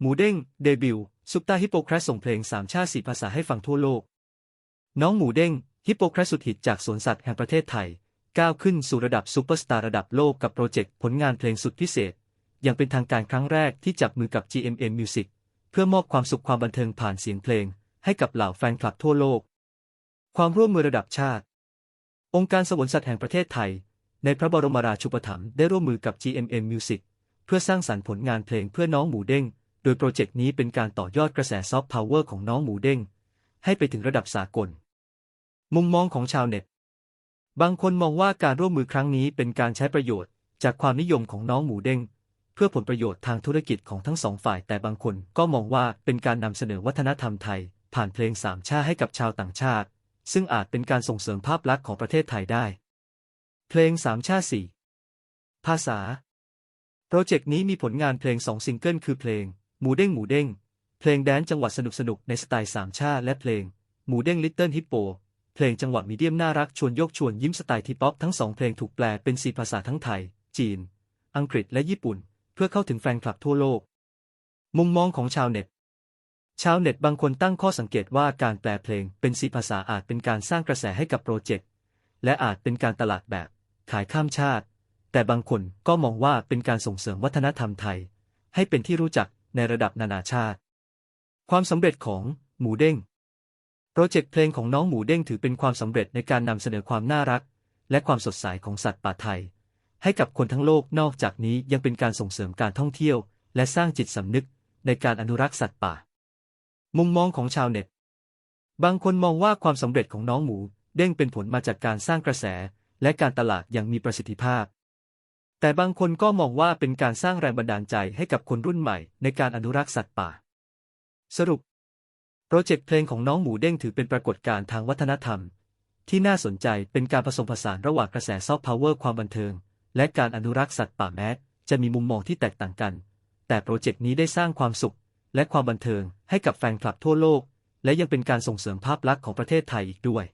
หมูเด้ง เดบิวต์ซุปตาฮิปโปแครสส่งเพลงสามชาติสี่ภาษาให้ฟังทั่วโลก น้องหมูเด้ง ฮิปโปแครสสุดฮิตจากสวนสัตว์แห่งประเทศไทย ก้าวขึ้นสู่ระดับซูเปอร์สตาร์ระดับโลกกับโปรเจกต์ผลงานเพลงสุดพิเศษ อย่างเป็นทางการครั้งแรกที่จับมือกับ GMM Music เพื่อมอบความสุขความบันเทิงผ่านเสียงเพลง ให้กับเหล่าแฟนคลับทั่วโลก ความร่วมมือระดับชาติ องค์การสวนสัตว์แห่งประเทศไทย ในพระบรมราชูปถัมภ์ได้ร่วมมือกับ GMM Music เพื่อสร้างสรรค์ผลงานเพลงเพื่อน้องหมูเด้ง ดยโปรเจกต์นี้เป็นการต่อยอดกระแสซอฟต์พาวเวอร์ของน้องหมูเด้ง ให้ไปถึงระดับสากล มุมมองของชาวเน็ต บางคนมองว่าการร่วมมือครั้งนี้เป็นการใช้ประโยชน์ จากความนิยมของน้องหมูเด้ง เพื่อผลประโยชน์ทางธุรกิจของทั้งสองฝ่าย แต่บางคนก็มองว่าเป็นการนำเสนอวัฒนธรรมไทย ผ่านเพลงสามชาให้กับชาวต่างชาติ ซึ่งอาจเป็นการส่งเสริมภาพลักษณ์ของประเทศไทยได้ เพลงสามชาสี่ภาษา โปรเจกต์นี้มีผลงานเพลงสองซิงเกิลคือเพลง หมูเด้งหมูเด้ง เพลงแดนจังหวัดสนุกสนุกในสไตล์สามชาติและเพลง หมูเด้งลิตเติ้ลฮิปโป เพลงจังหวะมีเดียมน่ารักชวนโยกชวนยิ้มสไตล์ทีป๊อปทั้งสองเพลงถูกแปลเป็นสี่ภาษาทั้งไทย จีน อังกฤษและญี่ปุ่น เพื่อเข้าถึงแฟนคลับทั่วโลก มุมมองของชาวเน็ต ชาวเน็ตบางคนตั้งข้อสังเกตว่าการแปลเพลงเป็นสีภาษาอาจเป็นการสร้างกระแสให้กับโปรเจกต์และอาจเป็นการตลาดแบบ ขายข้ามชาติ แต่บางคนก็มองว่าเป็นการส่งเสริมวัฒนธรรมไทย ให้เป็นที่รู้จัก ในระดับนานาชาติ ความสำเร็จของหมูเด้งโปรเจกต์เพลงของน้องหมูเด้งถือเป็นความสำเร็จในการนำเสนอความน่ารัก และความสดใสของสัตว์ป่าไทย ให้กับคนทั้งโลกนอกจากนี้ยังเป็นการส่งเสริมการท่องเที่ยว และสร้างจิตสำนึกในการอนุรักษ์สัตว์ป่า มุมมองของชาวเน็ต บางคนมองว่าความสำเร็จของน้องหมูเด้งเป็นผลมาจากการสร้างกระแส และการตลาดอย่างมีประสิทธิภาพ แต่บางคนก็มองว่าเป็นการสร้างแรงบันดาลใจให้กับคนรุ่นใหม่ในการอนุรักษ์สัตว์ป่า สรุป โปรเจกต์เพลงของน้องหมูเด้งถือเป็นปรากฏการณ์ทางวัฒนธรรม ที่น่าสนใจเป็นการผสมผสานระหว่างกระแสซอฟต์พาวเวอร์ความบันเทิง และการอนุรักษ์สัตว์ป่าแม้จะมีมุมมองที่แตกต่างกัน แต่โปรเจกต์นี้ได้สร้างความสุข และความบันเทิงให้กับแฟนคลับทั่วโลก และยังเป็นการส่งเสริมภาพลักษณ์ของประเทศไทยอีกด้วย